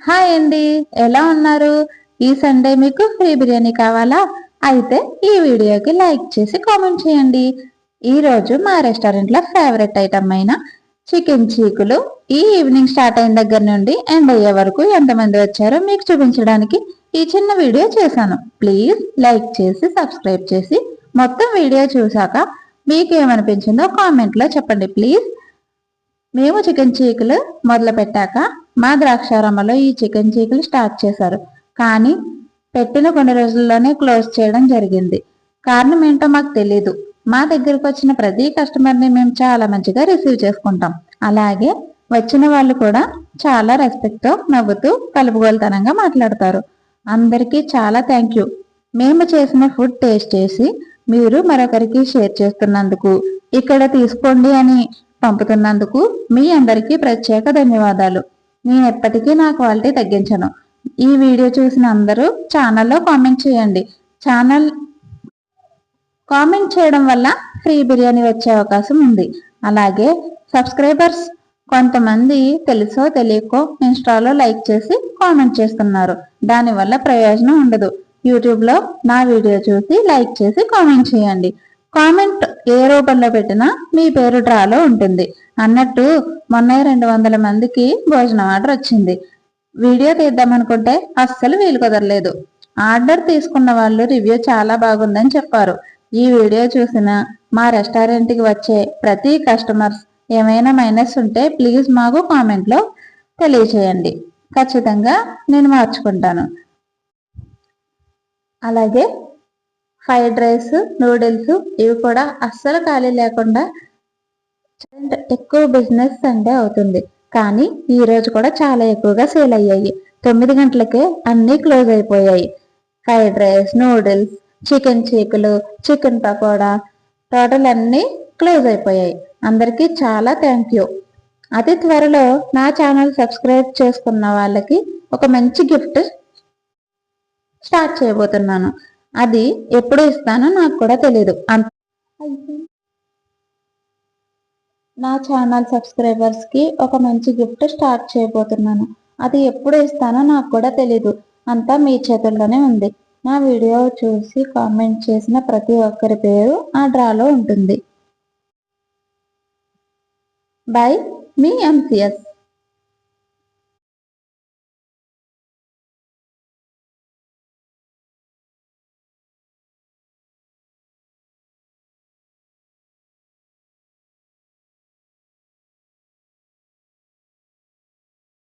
Hi అండి ఎలా ఉన్నారు? ఈ సండే మీకు ఫ్రీ బిర్యానీ కావాలా? అయితే ఈ వీడియోకి లైక్ చేసి కామెంట్ చేయండి. ఈరోజు మా రెస్టారెంట్లో ఫేవరెట్ ఐటమ్ అయిన చికెన్ చీకులు ఈ ఈవినింగ్ స్టార్ట్ అయిన దగ్గర నుండి ఎండ్ అయ్యే వరకు ఎంతమంది వచ్చారో మీకు చూపించడానికి ఈ చిన్న వీడియో చేశాను. ప్లీజ్ లైక్ చేసి సబ్స్క్రైబ్ చేసి మొత్తం వీడియో చూసాక మీకు ఏమనిపించిందో కామెంట్లో చెప్పండి. ప్లీజ్ మేము చికెన్ చీకులు మొదలు పెట్టాక మా ద్రాక్షారామలో ఈ చికెన్ చీకులు స్టార్ట్ చేశారు. కానీ పెట్టిన కొన్ని రోజుల్లోనే క్లోజ్ చేయడం జరిగింది. కారణం ఏంటో మాకు తెలీదు. మా దగ్గరకు వచ్చిన ప్రతి కస్టమర్ని మేము చాలా మంచిగా రిసీవ్ చేసుకుంటాం. అలాగే వచ్చిన వాళ్ళు కూడా చాలా రెస్పెక్ట్తో నవ్వుతూ కలుపుగోలుతనంగా మాట్లాడతారు. అందరికీ చాలా థ్యాంక్ యూ. మేము చేసిన ఫుడ్ టేస్ట్ చేసి మీరు మరొకరికి షేర్ చేస్తున్నందుకు ఇక్కడ తీసుకోండి అని పంపుతున్నందుకు మీ అందరికీ ప్రత్యేక ధన్యవాదాలు. నేను ఎప్పటికీ నా క్వాలిటీ తగ్గించను. ఈ వీడియో చూసిన అందరూ ఛానల్లో కామెంట్ చేయండి. ఛానల్ కామెంట్ చేయడం వల్ల ఫ్రీ బిర్యానీ వచ్చే అవకాశం ఉంది. అలాగే సబ్స్క్రైబర్స్ కొంతమంది తెలుసో తెలియకో ఇన్స్టాలో లైక్ చేసి కామెంట్ చేస్తున్నారు. దానివల్ల ప్రయోజనం ఉండదు. యూట్యూబ్లో నా వీడియో చూసి లైక్ చేసి కామెంట్ చేయండి. కామెంట్ ఏ రూపంలో పెట్టినా మీ పేరు డ్రాలో ఉంటుంది. అన్నట్టు మొన్న రెండు వందల మందికి భోజనం ఆర్డర్ వచ్చింది. వీడియో తీద్దామనుకుంటే అస్సలు వీలు కుదరలేదు. ఆర్డర్ తీసుకున్న వాళ్ళు రివ్యూ చాలా బాగుందని చెప్పారు. ఈ వీడియో చూసిన మా రెస్టారెంట్కి వచ్చే ప్రతి కస్టమర్స్ ఏమైనా మైనస్ ఉంటే ప్లీజ్ మాకు కామెంట్లో తెలియచేయండి. ఖచ్చితంగా నేను మార్చుకుంటాను. అలాగే ఫ్రైడ్ రైస్ నూడిల్స్ ఇవి కూడా అస్సలు ఖాళీ లేకుండా ఎక్కువ బిజినెస్ సండే అవుతుంది. కానీ ఈ రోజు కూడా చాలా ఎక్కువగా సేల్ అయ్యాయి. తొమ్మిది గంటలకే అన్నీ క్లోజ్ అయిపోయాయి. ఫ్రైడ్ రైస్ నూడిల్స్ చికెన్ చీకులు చికెన్ పకోడా టోటల్ అన్నీ క్లోజ్ అయిపోయాయి. అందరికీ చాలా థ్యాంక్ యూ. అతి త్వరలో నా ఛానల్ సబ్స్క్రైబ్ చేసుకున్న వాళ్ళకి ఒక మంచి గిఫ్ట్ స్టార్ట్ చేయబోతున్నాను. అది ఎప్పుడు ఇస్తానో నాకు కూడా తెలియదు నా ఛానల్ సబ్స్క్రైబర్స్కి ఒక మంచి గిఫ్ట్ స్టార్ట్ చేయబోతున్నాను. అది ఎప్పుడు ఇస్తానో నాకు కూడా తెలీదు. అంతా మీ చేతుల్లోనే ఉంది. నా వీడియో చూసి కామెంట్ చేసిన ప్రతి ఒక్కరి పేరు ఆ డ్రాలో ఉంటుంది. By me MCS